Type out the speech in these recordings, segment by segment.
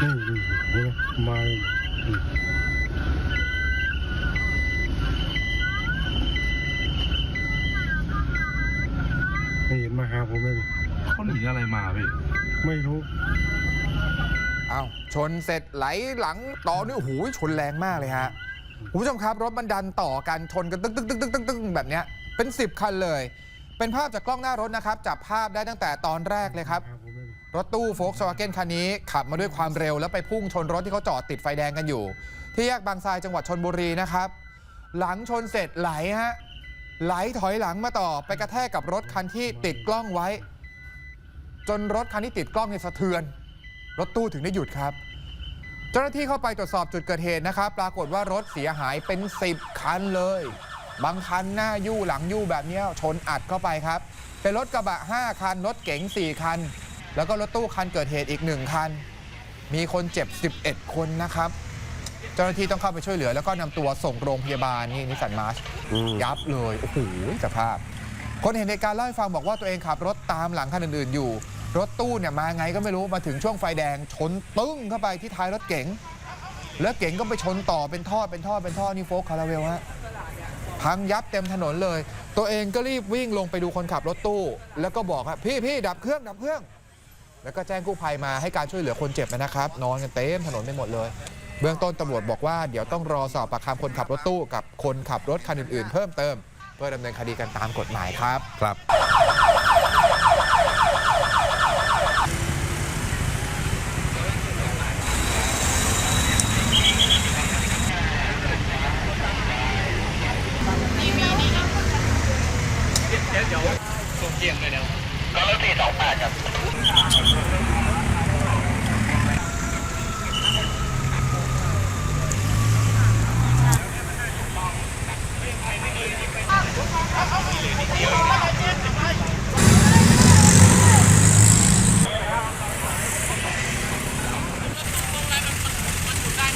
นี่นี่เห็นไหมมานี่ไม่เห็นมาหาผมเลยเขาหนีอะไรมาพี่ ไม่รู้เอ้าชนเสร็จไหลหลังต่อนี่โอ้โหชนแรงมากเลยฮะคุณผู้ชมครับ รถมันดันต่อกันชนกันตึ้งตึ้งตึ้งตึ้งตึ้งแบบเนี้ยเป็น 10 คันเลย เป็นภาพจากกล้องหน้ารถนะครับ จับภาพได้ตั้งแต่ตอนแรกเลยครับ รถตู้โฟล์กสวาเกนคันนี้ขับมาด้วยความเร็วแล้วไปพุ่งชนรถที่เขาจอดติดไฟแดงกันอยู่ ที่แยกบางทรายจังหวัดชนบุรีนะครับ หลังชนเสร็จไหลฮะไหลถอยหลังมาต่อไปกระแทกกับรถคันที่ติดกล้องไว้ จนรถคันที่ติดกล้องเนี่ยสะเทือน รถตู้ถึงได้หยุดครับ เจ้าหน้าที่เข้าไปตรวจสอบจุดเกิดเหตุนะครับ ปรากฏว่ารถเสียหายเป็น 10 คันเลย บางคันหน้ายู่หลังยู่แบบเนี้ยชนอัดเข้าไปครับเป็นรถกระบะ 5 คันรถเก๋ง4คัน แล้วก็รถตู้คันเกิดเหตุอีก 1 คัน มีคนเจ็บ 11 คนนะครับ เจ้าหน้าที่ต้องเข้าไปช่วยเหลือ แล้วก็นำตัวส่งโรงพยาบาลนี่นิสสันมาร์ชยับเลย โอ้โหสภาพ คนเห็นเหตุการณ์เล่าให้ฟังบอกว่าตัวเองขับรถตามหลังคันอื่นๆอยู่ รถตู้เนี่ยมาไงก็ไม่รู้มาถึงช่วงไฟแดงชนตึ้งเข้าไปที่ท้ายรถเก๋งแล้วเก๋งก็ไปชนต่อเป็นท่อเป็นท่อเป็นท่อนี่โฟกคาราเวลฮะพังยับเต็มถนนเลย ตัวเองก็รีบวิ่งลงไปดูคนขับรถตู้ แล้วก็บอกครับพี่พี่ดับเครื่องดับเครื่อง แล้วก็แจ้งกู้ภัยมาให้การช่วยเหลือคนเจ็บนะครับ นอนกันเต็มถนนไปหมดเลย เบื้องต้นตำรวจบอกว่าเดี๋ยวต้องรอสอบปากคำคนขับรถตู้กับคนขับรถคันอื่นๆ เพิ่มเติม เพื่อดำเนินคดีกันตามกฎหมายครับ ครับ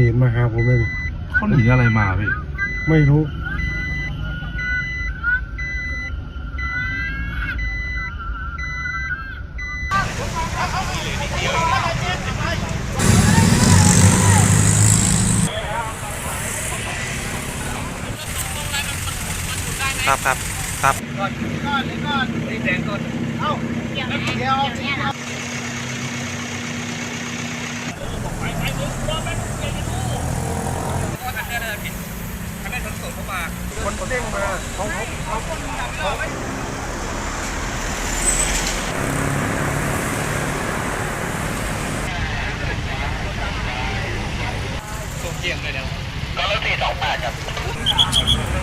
เห็นมาหาผมเลยนี่เขาหนีอะไรมาพี่ไม่รู้ ครับครับครับคนเด้งมาเขาเขาเขา เสียงเลยเดี๋ยวรถสี่สองแปดครับ